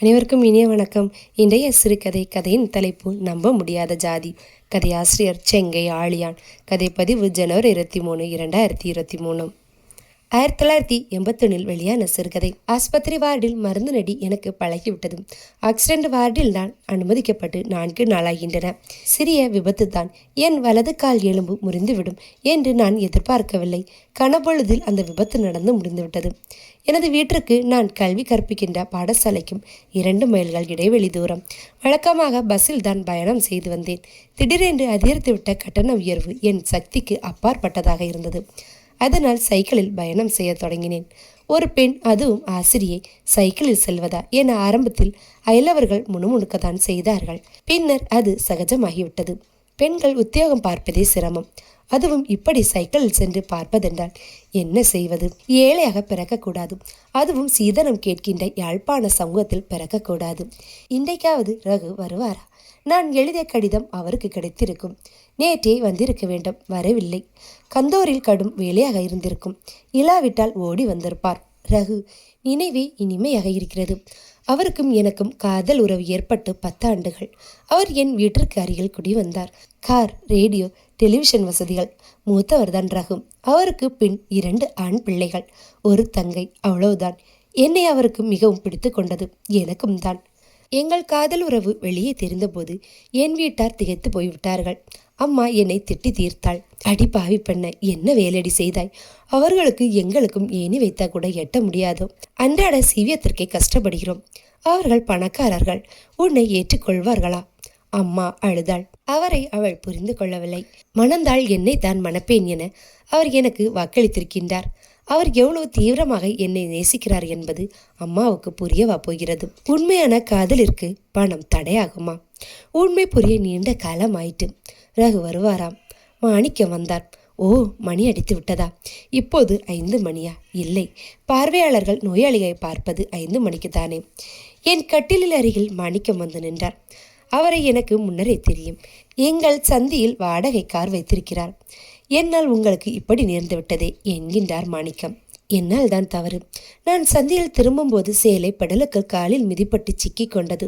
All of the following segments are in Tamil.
அனைவருக்கும் இனிய வணக்கம். இன்றைய சிறுகதை கதையின் தலைப்பு நம்ப முடியாத ஜாதி. கதையாசிரியர் செங்கை ஆழியான். கதைப்பதிவு ஜனவரி இருபத்தி மூணு இரண்டாயிரத்தி இருபத்தி மூணு. ஆயிரத்தி தொள்ளாயிரத்தி எண்பத்தொன்னில் வெளியான சிறுகதை. ஆஸ்பத்திரி வார்டில் மருந்து நடி எனக்கு பழகிவிட்டது. ஆக்சிடென்ட் வார்டில் நான் அனுமதிக்கப்பட்டு நான்கு நாளாகின்றன. சிறிய விபத்து தான். என் வலது கால் எலும்பு முறிந்துவிடும் என்று நான் எதிர்பார்க்கவில்லை. கனப்பொழுதில் அந்த விபத்து நடந்து முடிந்துவிட்டது. எனது வீட்டிற்கு நான் கல்வி கற்பிக்கின்ற பாடசாலைக்கும் இரண்டு மைல்கள் இடைவெளி தூரம். வழக்கமாக பஸ்ஸில் தான் பயணம் செய்து வந்தேன். திடீரென்று அதிகரித்துவிட்ட கட்டண உயர்வு என் சக்திக்கு அப்பாற்பட்டதாக இருந்தது. அதனால் சைக்கிளில் பயணம் செய்ய தொடங்கினேன். ஒரு பெண் அதுவும் ஆசிரியை சைக்கிளில் செல்வதா என ஆரம்பத்தில் அயலவர்கள் முணுமுணுக்கத்தான் செய்தார்கள். பின்னர் அது சகஜமாகிவிட்டது. பெண்கள் உத்தியோகம் பார்ப்பதே சிரமம். அதுவும் இப்படி சைக்கிளில் சென்று பார்ப்பதென்றால் என்ன செய்வது? ஏழையாக பிறக்கக்கூடாது. அதுவும் சீதனம் கேட்கின்ற யாழ்ப்பாண சமூகத்தில் பிறக்கக்கூடாது. இன்றைக்காவது ரகு வருவாரா? நான் எழுதிய கடிதம் அவருக்கு கிடைத்திருக்கும். நேற்றே வந்திருக்க வேண்டும். வரவில்லை. கந்தோரில் கடும் வேலையாக இருந்திருக்கும். இல்லாவிட்டால் ஓடி வந்திருப்பார். ரகு நினைவே இனிமையாக இருக்கிறது. அவருக்கும் எனக்கும் காதல் உறவு ஏற்பட்டு பத்தாண்டுகள். அவர் என் வீட்டிற்கு அருகில் குடி வந்தார். கார் ரேடியோ டெலிவிஷன் வசதிகள். மூத்தவர் தான் ரகு. அவருக்கு பின் இரண்டு ஆண் பிள்ளைகள். ஒரு தங்கை. அவ்வளவுதான். என்னை அவருக்கு மிகவும் பிடித்து கொண்டது. எனக்கும் தான். எங்கள் காதல் உறவு வெளியே தெரிந்தபோது என் வீட்டார் திகைத்து போய்விட்டார்கள். அம்மா என்னை திட்டி தீர்த்தாள். அடி பாவி பெண்ண என்ன வேலையடி செய்தாய்? அவர்களுக்கு எங்களுக்கும் ஏணி வைத்தா கூட எட்ட முடியாதோ? அன்றாட சீவியத்திற்கே கஷ்டப்படுகிறோம். அவர்கள் பணக்காரர்கள். உன்னை ஏற்றுக்கொள்வார்களா? அம்மா அழுதாள். அவரை அவள் புரிந்து கொள்ளவில்லை. மணந்தாள் என்னை தான் மணப்பேன் என அவர் எனக்கு வாக்களித்திருக்கின்றார். அவர் எவ்வளவு தீவிரமாக என்னை நேசிக்கிறார் என்பது அம்மாவுக்கு புரியவா போகிறது? உண்மையான காதலிற்கு பணம் தடையாகுமா? உண்மை புரிய நீண்ட காலம் ஆயிட்டு ரகு வருவாராம். மாணிக்கம் வந்தார். ஓ மணி அடித்து விட்டதா? இப்போது ஐந்து மணியா? இல்லை. பார்வையாளர்கள் நோயாளியை பார்ப்பது ஐந்து மணிக்கு தானே? என் கட்டிலில் அருகில் மாணிக்கம் வந்து நின்றார். அவரை எனக்கு முன்னரே தெரியும். எங்கள் சந்தியில் வாடகை கார் வைத்திருக்கிறார். என்னால் உங்களுக்கு இப்படி நேர்ந்துவிட்டதே என்கின்றார் மாணிக்கம். என்னால் தான் தவறு. நான் சந்தியில் திரும்பும்போது சேலை படலுக்கு காலில் மிதிப்பட்டு சிக்கி கொண்டது.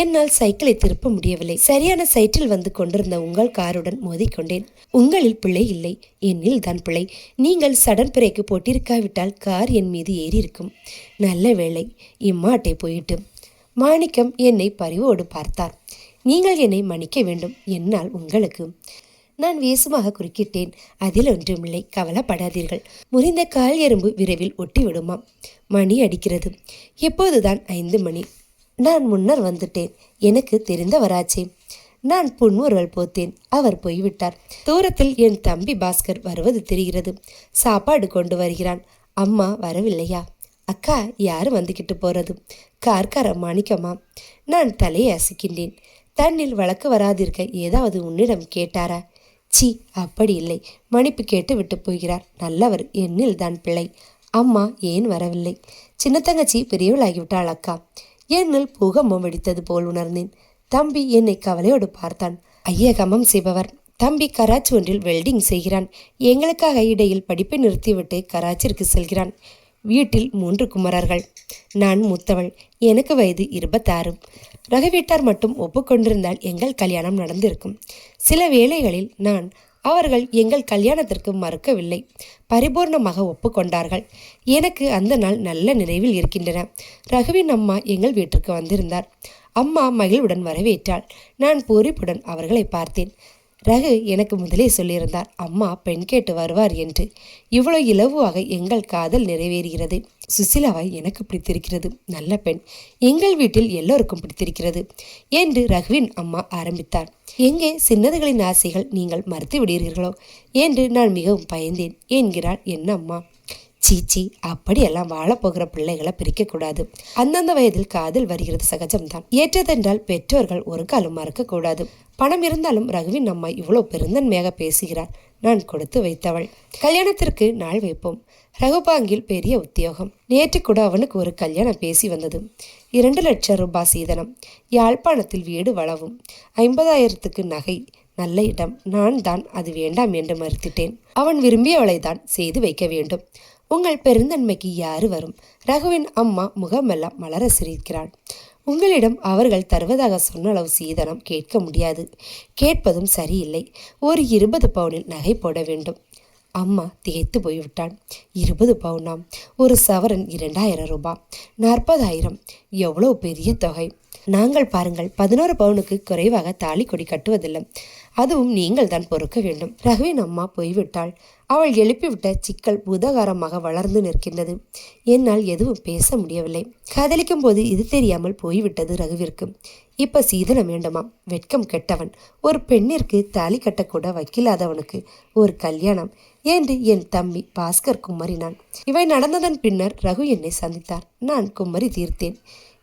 என்னால் சைக்கிளை திருப்ப முடியவில்லை. சரியான சைட்டில் வந்து கொண்டிருந்த உங்கள் காருடன் மோதிக்கொண்டேன் உங்களில் பிழை இல்லை. என்னில் தான் பிழை நீங்கள் சடன் பிரேக்கு போட்டிருக்காவிட்டால் கார் என் மீது ஏறி இருக்கும். நல்ல வேளை இம்மாட்டை போயிட்டு. மாணிக்கம் என்னை பரிவோடு பார்த்தார். நீங்கள் என்னை மன்னிக்க வேண்டும். என்னால் உங்களுக்கு நான் வேசுமாக குறுக்கிட்டேன். அதில் ஒன்றுமில்லை. கவலைப்படாதீர்கள். முறிந்த கால் எறும்பு விரைவில் ஒட்டி விடுமாம் மணி அடிக்கிறது. எப்போதுதான் ஐந்து மணி. நான் முன்னர் வந்துட்டேன். எனக்கு தெரிந்தவராச்சே நான் புன்முறுவல் போத்தேன். அவர் போய்விட்டார். தூரத்தில் என் தம்பி பாஸ்கர் வருவது தெரிகிறது. சாப்பாடு கொண்டு வருகிறான். அம்மா வரவில்லையா? அக்கா யார் வந்துக்கிட்டு போறது? கார்கார மாணிக்கமா நான் தலையை அசிக்கின்றேன். தன்னில் வழக்கு வராதிருக்க ஏதாவது உன்னிடம் கேட்டாரா? சி அப்படி இல்லை. மன்னிப்பு கேட்டு விட்டு போகிறார். நல்லவர் என்னில் தான் பிள்ளை அம்மா ஏன் வரவில்லை? சின்ன தங்கச்சி பெரியவளாகிவிட்டாள் அக்கா. என்னில் பூகம்பம் வெடித்தது போல் உணர்ந்தேன். தம்பி என்னை கவலையோடு பார்த்தான். ஐயகமம் செய்பவர். தம்பி கராச்சி ஒன்றில் வெல்டிங் செய்கிறான். எங்களுக்காக இடையில் படிப்பை நிறுத்திவிட்டு கராச்சிற்கு செல்கிறான். வீட்டில் மூன்று குமரர்கள். நான் மூத்தவள் எனக்கு வயது இருபத்தாறு. ரகவீட்டார் மட்டும் ஒப்புக்கொண்டிருந்தால் எங்கள் கல்யாணம் நடந்திருக்கும். சில வேளைகளில் நான் அவர்கள் எங்கள் கல்யாணத்திற்கு மறுக்கவில்லை. பரிபூர்ணமாக ஒப்புக்கொண்டார்கள். எனக்கு அந்த நாள் நல்ல நிறைவில் இருக்கின்றன. ரகுவின் அம்மா எங்கள் வீட்டிற்கு வந்திருந்தார். அம்மா மகிழ்வுடன் வரவேற்றாள். நான் பூரிப்புடன் அவர்களை பார்த்தேன். ரகு எனக்கு முதலே சொல்லியிருந்தார் அம்மா பெண் கேட்டு வருவார் என்று. இவ்வளவு இலவுவாக எங்கள் காதல் நிறைவேறுகிறது. சுசிலாவை எனக்கு பிடித்திருக்கிறது. நல்ல பெண். எங்கள் வீட்டில் எல்லோருக்கும் பிடித்திருக்கிறது என்று ரகுவின் அம்மா ஆரம்பித்தார். எங்கே சின்னதுகளின் ஆசைகள் நீங்கள் மறுத்து விடுகிறீர்களோ? என்று நான் மிகவும் பயந்தேன் என்கிறாள் என் அம்மா. சீச்சி அப்படியெல்லாம் வாழப்போகிற பிள்ளைகளை பிரிக்கக்கூடாது. அந்தந்த வயதில் காதல் வருகிறது சகஜம்தான். ஏற்றதென்றால் பெற்றோர்கள் ஒரு காலம் மறக்கக்கூடாது. பணம் இருந்தாலும் ரகுவின் அம்மா இவ்வளோ பெருந்தன்மையாக பேசுகிறார். நான் கொடுத்து வைத்தவள். கல்யாணத்திற்கு நாள் வைப்போம். ரகுபாங்கில் பெரிய உத்தியோகம். நேற்று கூட அவனுக்கு ஒரு கல்யாணம் பேசி வந்தது. இரண்டு லட்சம் ரூபாய் சீதனம். யாழ்ப்பாணத்தில் வீடு வளவும். ஐம்பதாயிரத்துக்கு நகை. நல்ல இடம். நான் தான் அது வேண்டாம் என்று மறுத்திட்டேன். அவன் விரும்பியவளை தான் செய்து வைக்க வேண்டும். உங்கள் பெருந்தன்மைக்கு யாரு வரும்? ரகுவின் அம்மா முகமெல்லாம் மலர சிரிக்கிறாள். உங்களிடம் அவர்கள் தருவதாக சொன்ன அளவு சீதனம் கேட்க முடியாது. கேட்பதும் சரியில்லை. ஒரு இருபது பவுனில் நகை போட வேண்டும். அம்மா திகைத்து போய்விட்டான் இருபது பவுனாம்? ஒரு சவரன் இரண்டாயிரம் ரூபாய் நாற்பதாயிரம். எவ்வளோ பெரிய தொகை? நாங்கள் பாருங்கள் பதினோரு பவுனுக்கு குறைவாக தாலி கொடி கட்டுவதில்லை. அதுவும் நீங்கள் தான் பொறுக்க வேண்டும். ரகுவின் அம்மா போய்விட்டாள். அவள் எழுப்பிவிட்ட சிக்கல் பூதகாரமாக வளர்ந்து நிற்கின்றது. என்னால் எதுவும் பேச முடியவில்லை. காதலிக்கும் போது இது தெரியாமல் போய்விட்டது ரகுவிற்கு. இப்ப சீதனம் வேண்டுமா? வெட்கம் கெட்டவன். ஒரு பெண்ணிற்கு தாலி கட்டக்கூட வைக்கில்லாதவனுக்கு ஒரு கல்யாணம். என்று என் தம்பி பாஸ்கர் கும்மரினான் இவை நடந்ததன் பின்னர் ரகு என்னை சந்தித்தார். நான் கும்மரி தீர்த்தேன்.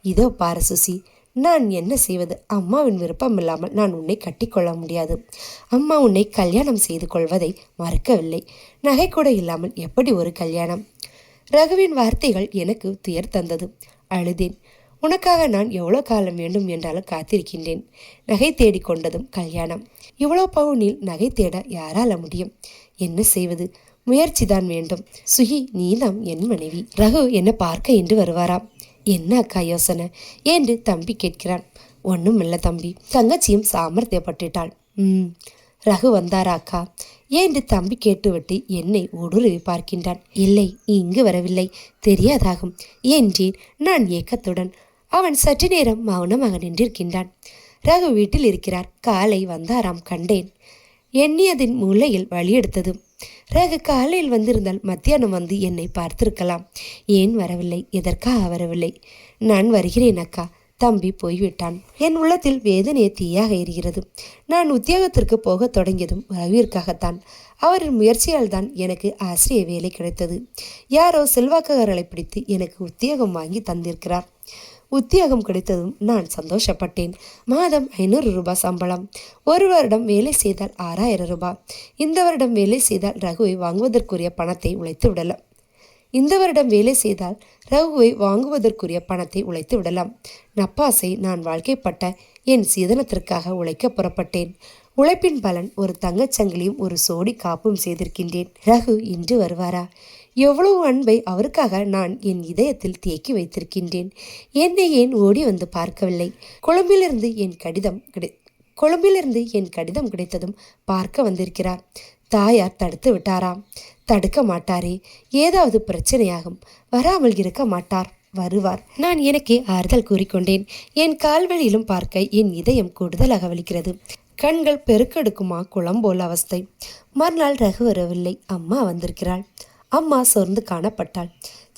இதோ பாரு சுசி நான் என்ன செய்வது? அம்மாவின் விருப்பம் இல்லாமல் நான் உன்னை கட்டிக்கொள்ள முடியாது. அம்மா உன்னை கல்யாணம் செய்து கொள்வதை மறுக்கவில்லை. நகை கூட இல்லாமல் எப்படி ஒரு கல்யாணம்? ரகுவின் வார்த்தைகள் எனக்கு துயர் தந்தது. அழுதேன். உனக்காக நான் எவ்வளோ காலம் வேண்டும் என்றாலும் காத்திருக்கின்றேன். நகை தேடி கொண்டதும் கல்யாணம். இவ்வளோ பவுனில் நகை தேட யாரால முடியும்? என்ன செய்வது? முயற்சி தான் வேண்டும். சுகி நீதாம் என் மனைவி. ரகு என்னை பார்க்க என்று வருவாராம் என்ன அக்கா யோசனை? என்று தம்பி கேட்கிறான். ஒன்றும் இல்லை தம்பி. தங்கச்சியும் சாமர்த்தியப்பட்டுட்டாள். ம். ரகு வந்தாரா அக்கா? என்று தம்பி கேட்டுவிட்டு என்னை ஊடுருவி பார்க்கின்றான். இல்லை இங்கு வரவில்லை. தெரியாதாகும் என்றேன் நான் ஏக்கத்துடன். அவன் சற்று நேரம் மௌனமாக நின்றிருக்கின்றான். ரகு வீட்டில் இருக்கிறார். காலை வந்தாராம் கண்டேன். எண்ணியதின் மூலையில் வழியெடுத்ததும் ரகு காலையில் வந்திருந்தால் மத்தியானம் வந்து என்னை பார்த்திருக்கலாம். ஏன் வரவில்லை? எதற்காக வரவில்லை? நான் வருகிறேன் அக்கா. தம்பி போய்விட்டான். என் உள்ளத்தில் வேதனையை தீயாக எரிகிறது. நான் உத்தியோகத்திற்கு போகத் தொடங்கியதும் ரவிற்காகத்தான் அவரின் முயற்சியால் தான் எனக்கு ஆசிரிய வேலை கிடைத்தது. யாரோ செல்வாக்குகாரர்களை பிடித்து எனக்கு உத்தியோகம் வாங்கி தந்திருக்கிறார். உத்தியோகம் கிடைத்ததும் நான் சந்தோஷப்பட்டேன். மாதம் ஐநூறு ரூபாய் சம்பளம். ஒரு வருடம் வேலை செய்தால் ஆறாயிரம் ரூபாய். இந்த வருடம் வேலை செய்தால் ரகுவை வாங்குவதற்குரிய பணத்தை உழைத்து விடலாம். இந்த வருடம் வேலை செய்தால் ரகுவை வாங்குவதற்குரிய பணத்தை உழைத்து விடலாம். நப்பாசை நான் வாழ்க்கைப்பட்ட என் சீதனத்திற்காக உழைக்க புறப்பட்டேன். உழைப்பின் பலன் ஒரு தங்கச்சங்கிலியும் ஒரு சோடி காப்பும் செய்திருக்கின்றேன். ரகு இன்று வருவாரா? எவ்வளவு அன்பை அவருக்காக நான் என் இதயத்தில் தேக்கி வைத்திருக்கின்றேன். என்னை ஏன் ஓடி வந்து பார்க்கவில்லை? கொழும்பிலிருந்து என் கடிதம் கிடை கொழும்பிலிருந்து என் கடிதம் கிடைத்ததும் பார்க்க வந்திருக்கிறார். தாயார் தடுத்து விட்டாராம். தடுக்க மாட்டாரே. ஏதாவது பிரச்சனையாகும். வராமல் இருக்க மாட்டார். வருவார். நான் எனக்கே ஆறுதல் கூறிக்கொண்டேன். என் கால்வழியிலும் பார்க்க என் இதயம் கூடுதலாக வலிக்கிறது. கண்கள் பெருக்கெடுக்குமா குளம்போல் அவஸ்தை. மறுநாள் ரகு வரவில்லை. அம்மா வந்திருக்கிறாள். அம்மா சோர்ந்து காணப்பட்டாள்.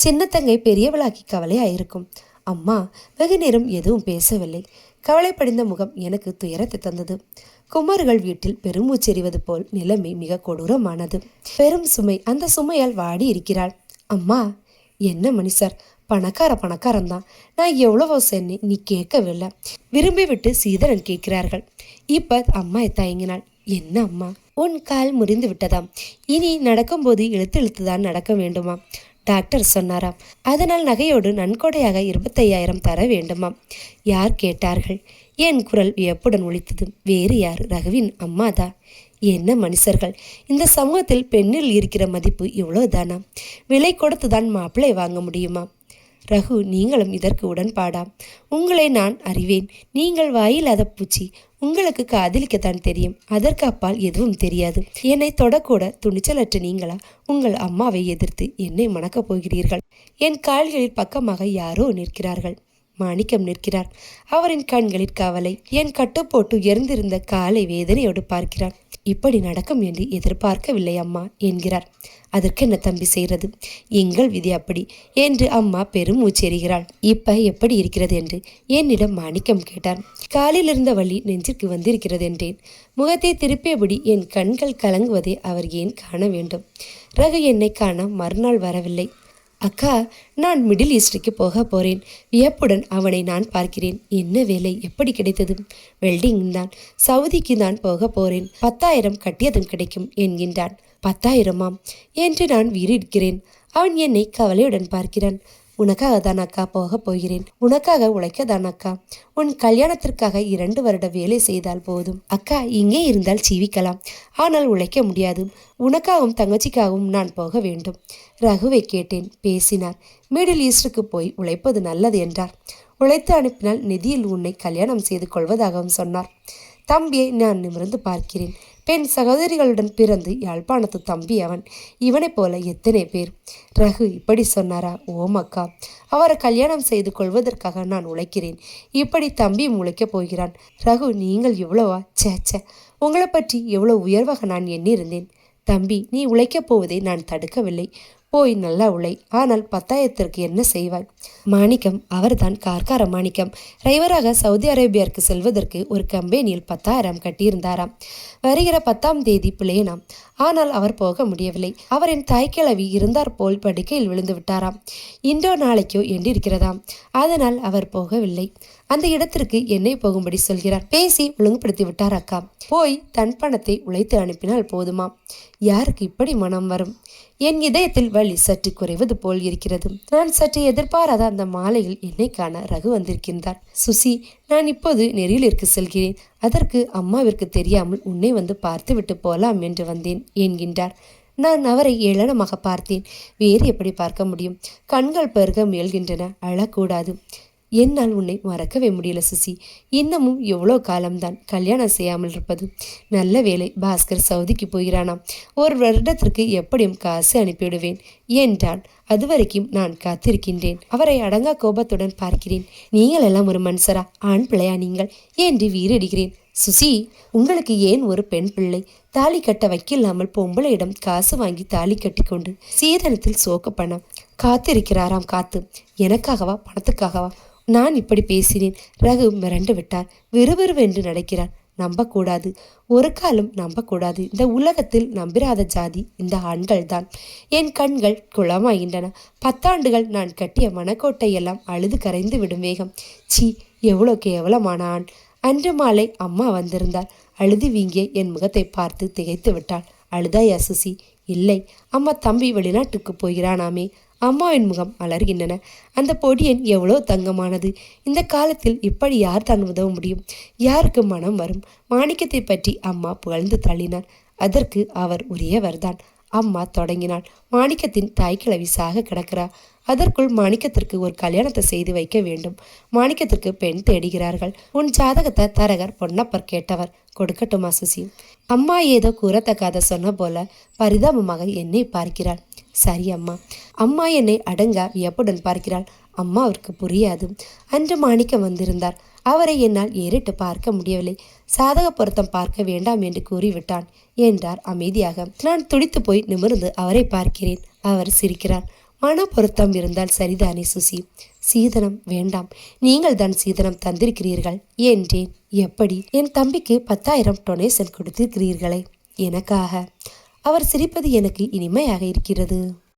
சின்ன தங்கை பெரியவளாகி கவலையாயிருக்கும். அம்மா வெகு நேரம் எதுவும் பேசவில்லை. கவலைப்படிந்த முகம் எனக்கு துயரத்தை தந்தது. குமார்கள் வீட்டில் பெருமூச்செறிவது போல் நிலைமை மிக கொடூரமானது. பெரும் சுமை அந்த சுமையால் வாடி இருக்கிறாள். அம்மா என்ன மணி சார் பணக்கார பணக்காரன் தான். நான் எவ்வளவோ சென்னு நீ கேட்கவில்லை. விரும்பி விட்டு சீதரன் கேட்கிறார்கள். இப்ப அம்மா தயங்கினாள். என்ன அம்மா? உன் கால் முறிந்து விட்டதாம். இனி நடக்கும்போது இழுத்து இழுத்துதான் நடக்க வேண்டுமா? டாக்டர் சொன்னாராம். அதனால் நகையோடு நன்கொடையாக இருபத்தையாயிரம் தர வேண்டுமாம். யார் கேட்டார்கள்? என் குரல் வியப்புடன் ஒழித்தது வேறு யார்? ரகுவின் அம்மாதா? என்ன மனுஷர்கள்? இந்த சமூகத்தில் பெண்ணில் இருக்கிற மதிப்பு இவ்வளோதானா விலை கொடுத்து தான் மாப்பிள்ளை வாங்க முடியுமா? ரகு நீங்களும் இதற்கு உடன்பாடாம். உங்களை நான் அறிவேன். நீங்கள் வாயில்லாத பூச்சி உங்களுக்கு காதலிக்கத்தான் தெரியும். அதற்கு அப்பால் எதுவும் தெரியாது. என்னை தொடக்கூட துணிச்சலற்ற நீங்களா? உங்கள் அம்மாவை எதிர்த்து என்னை மணக்கப் போகிறீர்கள். என் கால்களில் பக்கமாக யாரோ நிற்கிறார்கள். மாணிக்கம் நிற்கிறார். அவரின் கண்களில் கவலை. என் கட்டுப்போட்டு எரிந்திருந்த காலை வேதனையோடு பார்க்கிறான் இப்படி நடக்கும் என்று எதிர்பார்க்கவில்லை அம்மா என்கிறார். அதற்கு என்ன தம்பி செய்கிறது? எங்கள் விதி அப்படி. என்று அம்மா பெரும் மூச்செறிகிறாள் இப்ப எப்படி இருக்கிறது என்று என்னிடம் மாணிக்கம் கேட்டார் காலில் இருந்த வழி நெஞ்சிற்கு வந்திருக்கிறது என்றேன். முகத்தை திருப்பியபடி என் கண்கள் கலங்குவதை அவர் ஏன் காண வேண்டும்? ரகு என்னை காண மறுநாள் வரவில்லை. அக்கா நான் மிடில் ஈஸ்டுக்கு போக போகிறேன் வியப்புடன் அவனை நான் பார்க்கிறேன். என்ன வேலை? எப்படி கிடைத்தது? வெல்டிங் தான். சவுதிக்கு நான் போக போகிறேன் பத்தாயிரம் கட்டியதும் கிடைக்கும் என்கின்றான். பத்தாயிரமாம்? என்று நான் வீறிடுக்கிறேன் அவன் என்னை கவலையுடன் பார்க்கிறான். உனக்காக தான் அக்கா போக போகிறேன். உனக்காக உழைக்க தான் அக்கா. உன் கல்யாணத்திற்காக இரண்டு வருட வேலை செய்தால் போதும். அக்கா இங்கே இருந்தால் ஜீவிக்கலாம் ஆனால் உழைக்க முடியாது. உனக்காகவும் தங்கச்சிக்காகவும் நான் போக வேண்டும். ரகுவை கேட்டேன். பேசினார். மிடில் ஈஸ்டுக்கு போய் உழைப்பது நல்லது என்றார். உழைத்து அனுப்பினால் நிதியில் உன்னை கல்யாணம் செய்து கொள்வதாகவும் சொன்னார். தம்பியை நான் நிமிர்ந்து பார்க்கிறேன். பெண் சகோதரிகளுடன் பிறந்து யாழ்ப்பாணத்து தம்பி அவன். இவனைப் போல எத்தனை பேர்? ரகு இப்படி சொன்னாரா? ஓம் அக்கா அவரை கல்யாணம் செய்து கொள்வதற்காக நான் உழைக்கிறேன். இப்படி தம்பி உழைக்கப் போகிறான். ரகு நீங்கள் எவ்வளவா? சேச்ச சே உங்களை பற்றி எவ்வளோ உயர்வாக நான் எண்ணியிருந்தேன். தம்பி நீ உழைக்கப் போவதை நான் தடுக்கவில்லை. போய் நல்லா உழை ஆனால் பத்தாயிரத்திற்கு என்ன செய்வாய்? மாணிக்கம் அவர்தான் கார்கார மாணிக்கம். டிரைவராக சவுதி அரேபியாவுக்கு செல்வதற்கு ஒரு கம்பெனியில் பத்தாயிரம் கட்டியிருந்தாராம். வருகிற பத்தாம் தேதி பிள்ளையனாம். ஆனால் அவர் போக முடியவில்லை. அவரின் தாய்க்கிழவி இருந்தார் போல் படுக்கையில் விழுந்து விட்டாராம். இன்றோ நாளைக்கோ என்றிருக்கிறதாம் அதனால் அவர் போகவில்லை. அந்த இடத்திற்கு என்னை போகும்படி சொல்கிறார். பேசி ஒழுங்குபடுத்தி விட்டார் அக்கா. போய் தன் பணத்தை உழைத்து அனுப்பினால் போதுமா யாருக்கு இப்படி மனம் வரும்? என் இதயத்தில் வலி சற்று குறைவது போல் இருக்கிறது. நான் சற்று எதிர்பாராத அந்த மாலையில் என்னை காண ரகு வந்திருக்கின்றார். சுசி நான் இப்போது நெறியிலிருக்கு செல்கிறேன். அதற்கு அம்மாவிற்கு தெரியாமல் உன்னை வந்து பார்த்துவிட்டு போலாம் என்று வந்தேன் என்கின்றார். நான் அவரை ஏளனமாக பார்த்தேன். வேறு எப்படி பார்க்க முடியும்? கண்கள் பெருக முயல்கின்றன. அழக்கூடாது. என்னால் உன்னை மறக்கவே முடியல சுசி. இன்னமும் எவ்வளோ காலம்தான் கல்யாணம் செய்யாமல் இருப்பது? நல்ல வேலை பாஸ்கர் சவுதிக்கு போகிறானாம். ஒரு வருடத்திற்கு எப்படியும் காசு அனுப்பிவிடுவேன். என்றான். அதுவரைக்கும் நான் காத்திருக்கின்றேன். அவரை அடங்கா கோபத்துடன் பார்க்கிறேன். நீங்கள் எல்லாம் ஒரு மனுஷரா? ஆண் பிள்ளையா நீங்கள்? என்று வீரடிக்கிறேன் சுசி உங்களுக்கு ஏன் ஒரு பெண் பிள்ளை? தாலி கட்ட வைக்கலாமல் பொம்பளையிடம் காசு வாங்கி தாலி கட்டிக்கொண்டு சீதனத்தில் சோக்க பணம் காத்திருக்கிறாராம் காத்து. எனக்காகவா? பணத்துக்காகவா? நான் இப்படி பேசினேன். ரகு மிரண்டு விட்டார். விறுவிறுவென்று நடக்கிறார். நம்பக்கூடாது. ஒரு காலம் நம்பக்கூடாது. இந்த உலகத்தில் நம்பிராத ஜாதி இந்த ஆண்கள் தான் என் கண்கள் குளமாகின்றன. பத்தாண்டுகள் நான் கட்டிய மனக்கோட்டை எல்லாம் அழுது கரைந்து விடும் வேகம். சி எவ்வளோ கேவலமான ஆண். அன்று மாலை அம்மா வந்திருந்தார் அழுது வீங்கிய என் முகத்தை பார்த்து திகைத்து விட்டாள். அழுதாய் அசுசி இல்லை. அம்மா தம்பி வெளிநாட்டுக்கு போகிறானாமே. அம்மாவின் முகம் அலர்கின்றன அந்த பொடியன் எவ்வளோ தங்கமானது. இந்த காலத்தில் இப்படி யார் தான் உதவ முடியும்? யாருக்கு மனம் வரும்? மாணிக்கத்தை பற்றி அம்மா புகழ்ந்து தள்ளினார் அதற்கு அவர் உரியவர்தான் அம்மா தொடங்கினாள். மாணிக்கத்தின் தாய்க்கிழவி சாக கிடக்கிறா அதற்குள் மாணிக்கத்திற்கு ஒரு கல்யாணத்தை செய்து வைக்க வேண்டும். மாணிக்கத்திற்கு பெண் தேடுகிறார்கள். உன் ஜாதகத்தை தரகர் பொன்னப்பர் கேட்டவர். கொடுக்கட்டுமா சுசி? அம்மா ஏதோ கூறத்தக்காத சொன்ன போல பரிதாபமாக என்னை பார்க்கிறாள். சரி அம்மா. அம்மா என்னை அடங்க வியப்புடன் பார்க்கிறாள். அம்மாவிற்கு புரியாது. அன்று மாணிக்கம் வந்திருந்தார். அவரை என்னால் ஏறிட்டு பார்க்க முடியவில்லை. சாதக பொருத்தம் பார்க்க வேண்டாம் என்று கூறிவிட்டான் என்றார் அமைதியாக. நான் துடித்து போய் நிமிர்ந்து அவரை பார்க்கிறேன். அவர் சிரிக்கிறார். மன பொருத்தம் இருந்தால் சரிதானே சுசி. சீதனம் வேண்டாம். நீங்கள் தான் சீதனம் தந்திருக்கிறீர்கள் என்றேன். எப்படி? என் தம்பிக்கு பத்தாயிரம் டொனேஷன் கொடுத்திருக்கிறீர்களே. எனக்காக. அவர் சிரிப்பது எனக்கு இனிமையாக இருக்கிறது.